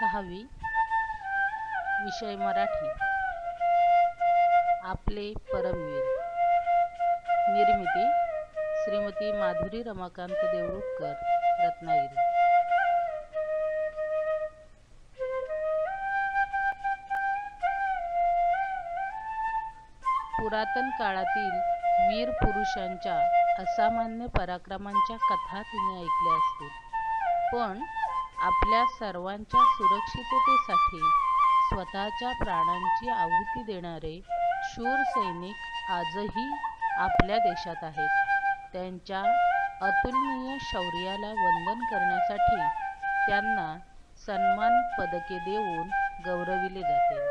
सहावी विषय मराठी. आपले परमवीर. निर्मिती श्रीमती माधुरी रमाकांत देवरुखकर रत्नागिरी. पुरातन काळातील वीर पुरुषांच्या असामान्य पराक्रमांच्या कथा तिने ऐकल्या असतील. पण आपल्या सर्वांच्या सुरक्षिततेसाठी स्वतःच्या प्राणांची आहुती देणारे शूर सैनिक आजही आपल्या देशात आहेत. त्यांच्या अतुलनीय शौर्याला वंदन करण्यासाठी त्यांना सन्मान पदके देऊन गौरविले जाते.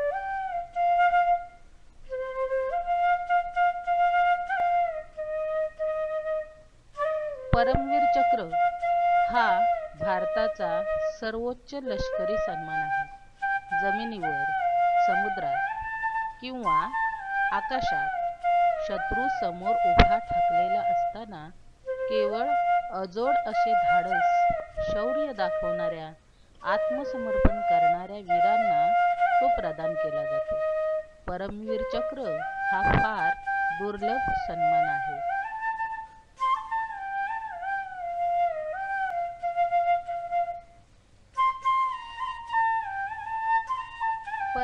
परमवीर चक्र हा भारताचा सर्वोच्च लष्करी सन्मान आहे. जमिनीवर समुद्रात किंवा आकाशात शत्रू समोर उभा ठाकलेला असताना केवळ अजोड असे धाडस शौर्य दाखवणाऱ्या आत्मसमर्पण करणाऱ्या वीरांना तो प्रदान केला जातो. परमवीर चक्र हा फार दुर्लभ सन्मान आहे.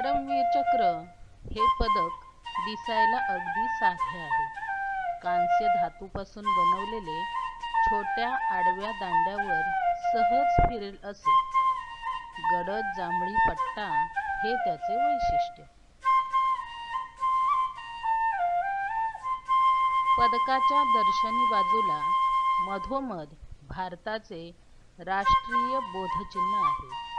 परमवीर चक्र हे पदक दिसायला अगदी साधे आहे. कांस्य धातूपासून बनवलेले छोट्या आडव्या दांड्यावर सहज फिरेल असे. गडद जांभळी पट्टा हे त्याचे वैशिष्ट्य. पदकाच्या दर्शनी बाजूला मधोमध भारताचे राष्ट्रीय बोधचिन्ह आहे.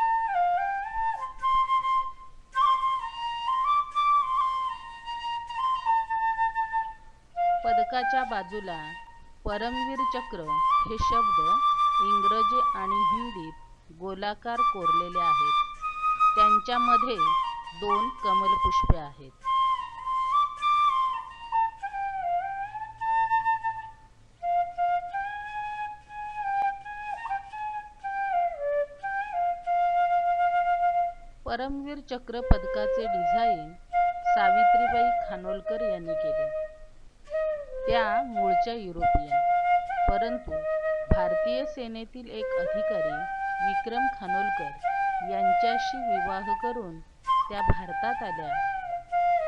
पदकाच्या बाजूला परमवीर चक्र हे शब्द इंग्रजी आणि हिंदीत गोलाकार कोरलेले आहेत. त्यांच्यामध्ये दोन कमलपुष्पे आहेत. परमवीर चक्र पदकाचे डिझाईन सावित्रीबाई खानोलकर यांनी केले. त्या मूळच्या युरोपियन. परंतु भारतीय सेनेतील एक अधिकारी विक्रम खानोलकर यांच्याशी विवाह करून त्या भारतात आल्या.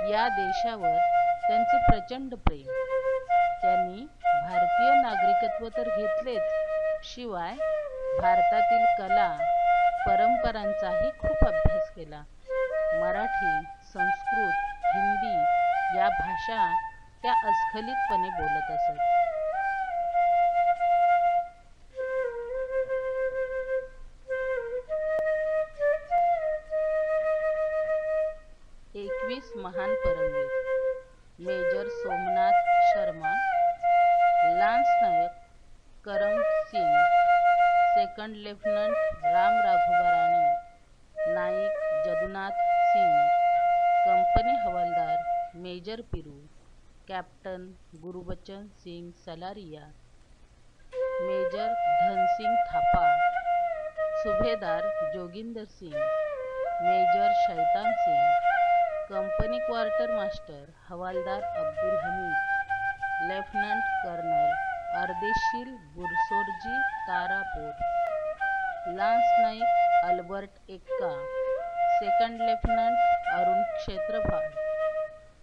या देशावर त्यांचे प्रचंड प्रेम. त्यांनी भारतीय नागरिकत्व तर घेतलेच शिवाय भारतातील कला परंपरांचाही खूप अभ्यास केला. मराठी संस्कृत हिंदी या भाषा त्या अस्खलितपणे बोलत असत. एकवीस महान Paramvir major Somnath Sharma lance naik Karam Singh second lieutenant Ram Raghoba Rane Naik Jadunath Singh company havildar major Piru captain Gurbachan Singh Salaria, major Dhan Singh Thapa, subedar Joginder Singh, major Shaitan Singh, company quarter master havildar Abdul Hamid, lieutenant colonel Ardeshir Burzorji Tarapore, lance naik Albert Ekka, second lieutenant Arun Khetarpal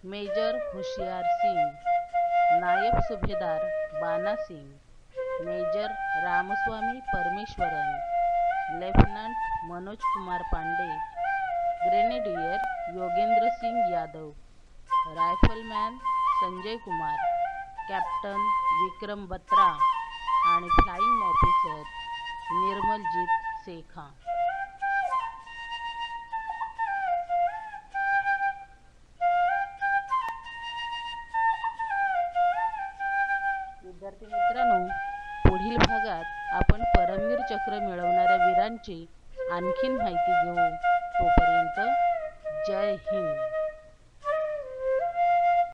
major Hoshiar Singh naib subedar Bana Singh major Ramaswamy Parameswaran lieutenant Manoj Kumar Pandey grenadier Yogendra Singh Yadav rifleman Sanjay Kumar captain Vikram Batra आणि flying officer Nirmaljit सेखा. भागात आपण परमवीर चक्र मिळवणाऱ्या वीरांची आणखीन माहिती घेऊ. तोपर्यंत जय हिंद.